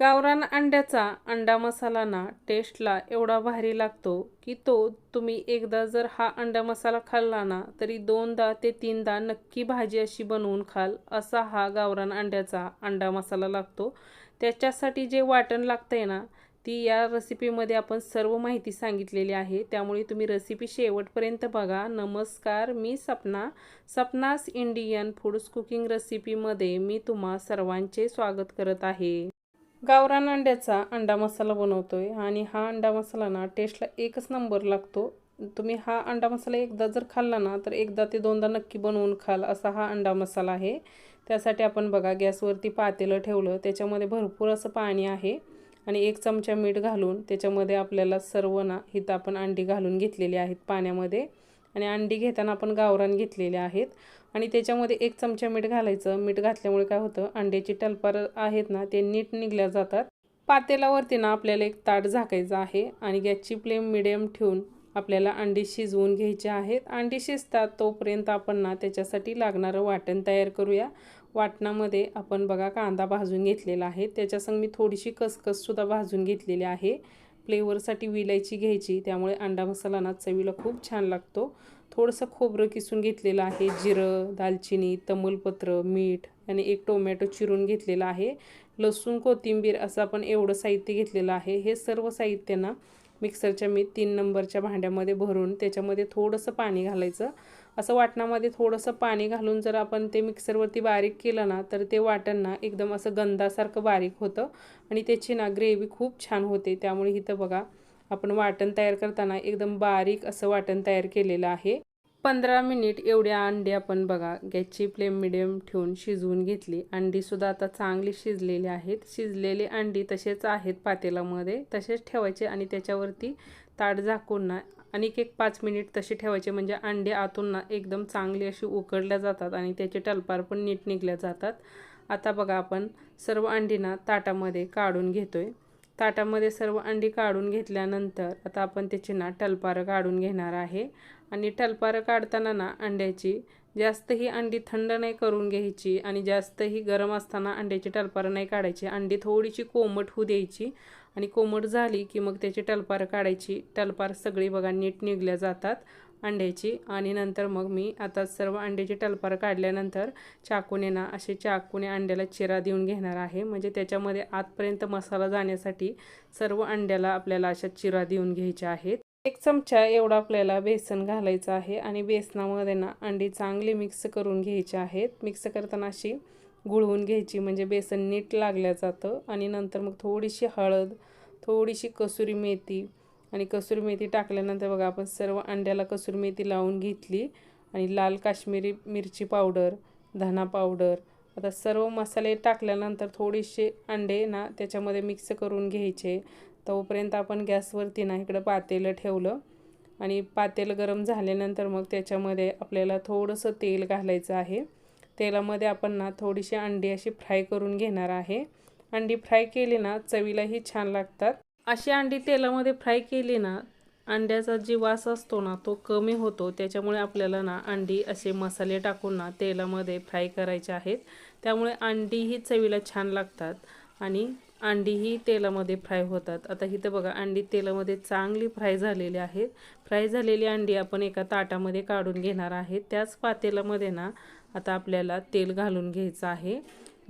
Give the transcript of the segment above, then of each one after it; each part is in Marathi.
गावरान अंड्याचा अंडा मसाला ना टेस्टला एवढा भारी लागतो की तो तुम्ही एकदा जर हा अंडा मसाला खाल्ला ना तरी दोनदा ते तीनदा नक्की भाजी अशी बनवून खाल असा हा गावरान अंड्याचा अंडा मसाला लागतो. त्याच्यासाठी जे वाटण लागतंय ना ती या रेसिपीमध्ये आपण सर्व माहिती सांगितलेली आहे. त्यामुळे तुम्ही रेसिपी शेवटपर्यंत बघा. नमस्कार मी Sapna. Sapna's Indian foods cooking रेसिपीमध्ये मी तुम्हा सर्वांचे स्वागत करत आहे. गावरान अंड्याचा अंडा मसाला बनवतो आहे आणि हा अंडा मसाला ना टेस्टला एकच नंबर लागतो. तुम्ही हा अंडा मसाला एकदा जर खाल्ला ना तर एकदा ते दोनदा नक्की बनवून खाल असा हा अंडा मसाला आहे. त्यासाठी आपण बघा गॅसवरती पातेलं ठेवलं त्याच्यामध्ये भरपूर असं पाणी आहे. आणि एक चमचा मीठ घालून त्याच्यामध्ये आपल्याला सर्व ना हिथं आपण अंडी घालून घेतलेली आहेत पाण्यामध्ये. आणि अंडी घेताना आपण गावरान घेतलेले आहेत. आणि त्याच्यामध्ये एक चमचा मीठ घालायचं. मीठ घातल्यामुळे काय होतं अंड्याची टलपार आहेत ना ते नीट निघल्या जातात. पातेलावरती ना आपल्याला एक ताट झाकायचं आहे आणि गॅसची फ्लेम मिडियम ठेवून आपल्याला अंडी शिजवून घ्यायचे आहेत. अंडी शिजतात तोपर्यंत आपण ना त्याच्यासाठी लागणारं वाटण तयार करूया. वाटणामध्ये आपण बघा कांदा भाजून घेतलेला आहे. त्याच्यासंग मी थोडीशी कसकससुद्धा भाजून घेतलेली आहे. फ्लेवरसाठी विलायची घ्यायची त्यामुळे अंडा मसाला ना चवीला खूप छान लागतो. थोडंसं खोबरं किसून घेतलेलं आहे जिरं दालचिनी तमलपत्र मीठ आणि एक टोमॅटो चिरून घेतलेला आहे. लसूण कोथिंबीर असं आपण एवढं साहित्य घेतलेलं आहे. हे सर्व साहित्यांना ना मिक्सरच्या मी तीन नंबरच्या भांड्यामध्ये भरून त्याच्यामध्ये थोडंसं पाणी घालायचं. असं वाटणामध्ये थोडंसं पाणी घालून जर आपण ते मिक्सरवरती बारीक केलं ना तर ते वाटण ना एकदम असं गंधासारखं बारीक होतं आणि त्याची ना ग्रेव्ही खूप छान होते. त्यामुळे इथं बघा आपण वाटण तयार करताना एकदम बारीक असं वाटण तयार केलेलं आहे. पंधरा मिनिट एवढ्या अंडी आपण बघा गॅसची फ्लेम मिडियम ठेवून शिजवून घेतली. अंडीसुद्धा आता चांगली शिजलेली आहेत. शिजलेली अंडी तसेच आहेत पातेलामध्ये तसेच ठेवायचे आणि त्याच्यावरती ताट झाकून ना आणि एक पाच मिनिट तसे ठेवायचे. म्हणजे अंडे आतून ना एकदम चांगली अशी उकडल्या जातात आणि त्याचे टलपार पण नीट निघल्या जातात. आता बघा आपण सर्व अंडीना ताटामध्ये काढून घेतोय. ताटामध्ये सर्व अंडी काढून घेतल्यानंतर आता आपण त्याची ना टलपारं काढून घेणार आहे. आणि टलपारं काढताना ना अंड्याची जास्त ही अंडी थंड नाही करून घ्यायची आणि जास्त ही गरम असताना अंड्याची टलपारं नाही काढायची. अंडी थोडीशी कोमट होऊ द्यायची. आणि कोमट झाली की मग त्याची टलपार काढायची. टलपार सगळी बघा नीट निघल्या जातात अंड्याची. आणि नंतर मग मी आता सर्व अंड्याची टलपार काढल्यानंतर चाकूने ना असे चाकूने अंड्याला चिरा देऊन घेणार आहे. म्हणजे त्याच्यामध्ये आतपर्यंत मसाला जाण्यासाठी सर्व अंड्याला आपल्याला अशा चिरा देऊन घ्यायच्या आहेत. एक चमचा एवढा आपल्याला बेसन घालायचं आहे. आणि बेसनामध्ये ना अंडी चांगली मिक्स करून घ्यायची आहेत. मिक्स करताना अशी गुळवून घ्यायची म्हणजे बेसन नीट लागल्या जातं. आणि नंतर मग थोडीशी हळद थोडीशी कसुरी मेथी. आणि कसुरी मेथी टाकल्यानंतर बघा आपण सर्व अंड्याला कसुरी मेथी लावून घेतली. आणि लाल काश्मीरी मिरची पावडर धना पावडर आता सर्व मसाले टाकल्यानंतर थोडीसे अंडे ना त्याच्यामध्ये मिक्स करून घ्यायचे. तोपर्यंत आपण गॅसवरती ना इकडं पातेलं ठेवलं. आणि पातेलं गरम झाल्यानंतर मग त्याच्यामध्ये आपल्याला थोडंसं तेल घालायचं आहे. तेलामध्ये आपण ना थोडीशी अंडी अशी फ्राय करून घेणार आहे. अंडी फ्राय केली ना चवीलाही छान लागतात. अशी अंडी तेलामध्ये फ्राय केली ना अंड्याचा जी वास असतो ना तो कमी होतो. त्याच्यामुळे आपल्याला ना अंडी असे मसाले टाकून ना तेलामध्ये फ्राय करायचे आहेत. त्यामुळे अंडीही चवीला छान लागतात आणि अंडीही तेलामध्ये फ्राय होतात. आता इथं बघा अंडी तेलामध्ये चांगली फ्राय झालेली आहेत फ्राय झालेली अंडी आपण एका ताटामध्ये काढून घेणार आहे. त्याच पातेलामध्ये ना आता आपल्याला तेल घालून घ्यायचं आहे.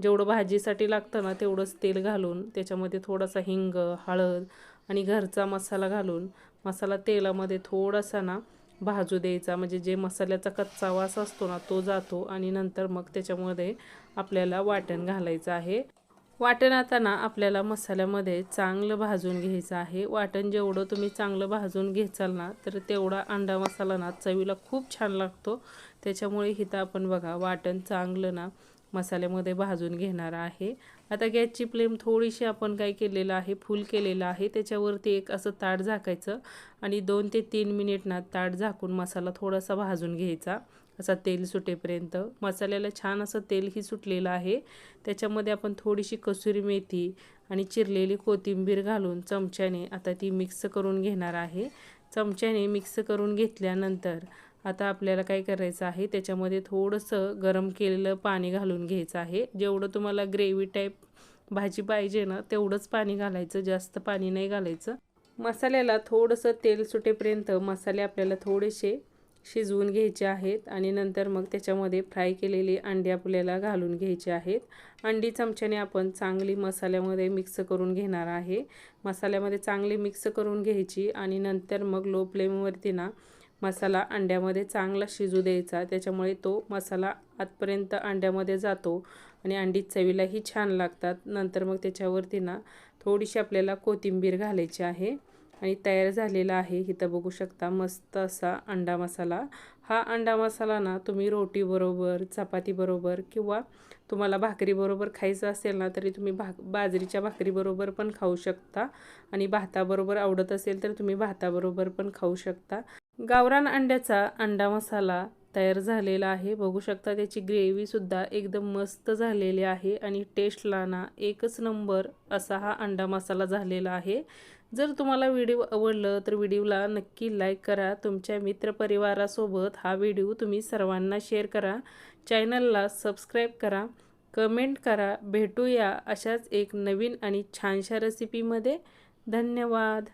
जेवढं भाजीसाठी लागतं ना तेवढंच तेल घालून त्याच्यामध्ये थोडासा हिंग हळद आणि घरचा मसाला घालून मसाला तेलामध्ये थोडासा ना भाजू द्यायचा. म्हणजे जे मसाल्याचा कच्चा वास असतो ना तो जातो आणि नंतर मग त्याच्यामध्ये आपल्याला वाटण घालायचं आहे. वाटण आता ना आपल्याला मसाल्यामध्ये चांगलं भाजून घ्यायचं आहे. वाटण जेवढं तुम्ही चांगलं भाजून घेचाल ना तर तेवढा अंडा मसाला ना चवीला खूप छान लागतो. त्याच्यामुळे इथं आपण बघा वाटण चांगलं ना मसाल्यामध्ये भाजून घेणार आहे. आता गॅसची फ्लेम थोडीशी आपण काय केलेलं आहे फुल केलेलं आहे. त्याच्यावरती एक असं ताट झाकायचं आणि दोन ते तीन मिनिट ना ताट झाकून मसाला थोडासा भाजून घ्यायचा. असा तेल सुटेपर्यंत. मसाल्याला छान असं तेलही सुटलेलं आहे. त्याच्यामध्ये आपण थोडीशी कसुरी मेथी आणि चिरलेली कोथिंबीर घालून चमच्याने आता ती मिक्स करून घेणार आहे. चमच्याने मिक्स करून घेतल्यानंतर आता आपल्याला काय करायचं आहे त्याच्यामध्ये थोडंसं गरम केलेलं पाणी घालून घ्यायचं आहे. जेवढं तुम्हाला ग्रेव्ही टाईप भाजी पाहिजे ना तेवढंच पाणी घालायचं जास्त पाणी नाही घालायचं. मसाल्याला थोडंसं तेल सुटेपर्यंत मसाले आपल्याला थोडेसे शिजवून घ्यायचे आहेत आणि नंतर मग त्याच्यामध्ये फ्राय केलेली अंडी आपल्याला घालून घ्यायची आहेत. अंडी चमच्याने आपण चांगली मसाल्यामध्ये मिक्स करून घेणार आहे. मसाल्यामध्ये चांगली मिक्स करून घ्यायची आणि नंतर मग लो फ्लेमवरती ना मसाला अंड्यामध्ये चांगला शिजू द्यायचा. त्याच्यामुळे तो मसाला आतपर्यंत अंड्यामध्ये जातो आणि अंडी चवीलाही छान लागतात. नंतर मग त्याच्यावरती ना थोडीशी आपल्याला कोथिंबीर घालायची आहे. आणि तयार झालेला आहे. इथं बघू शकता मस्त असा अंडा मसाला. हा अंडा मसाला ना तुम्ही रोटीबरोबर चपातीबरोबर किंवा तुम्हाला भाकरीबरोबर खायचं असेल ना तरी तुम्ही भा बाजरीच्या भाकरीबरोबर पण खाऊ शकता. आणि भाताबरोबर आवडत असेल तर तुम्ही भाताबरोबर पण खाऊ शकता. गावरान अंड्याचा अंडा मसाला तयार झालेला आहे. बघू शकता त्याची ग्रेव्हीसुद्धा एकदम मस्त झालेली आहे आणि टेस्टला ना एकच नंबर असा हा अंडा मसाला झालेला आहे. जर तुम्हाला व्हिडिओ आवडलं तर व्हिडिओला नक्की लाईक करा. तुमच्या मित्रपरिवारासोबत हा व्हिडिओ तुम्ही सर्वांना शेअर करा. चॅनलला सबस्क्राईब करा. कमेंट करा. भेटूया अशाच एक नवीन आणि छानशा रेसिपीमध्ये धन्यवाद.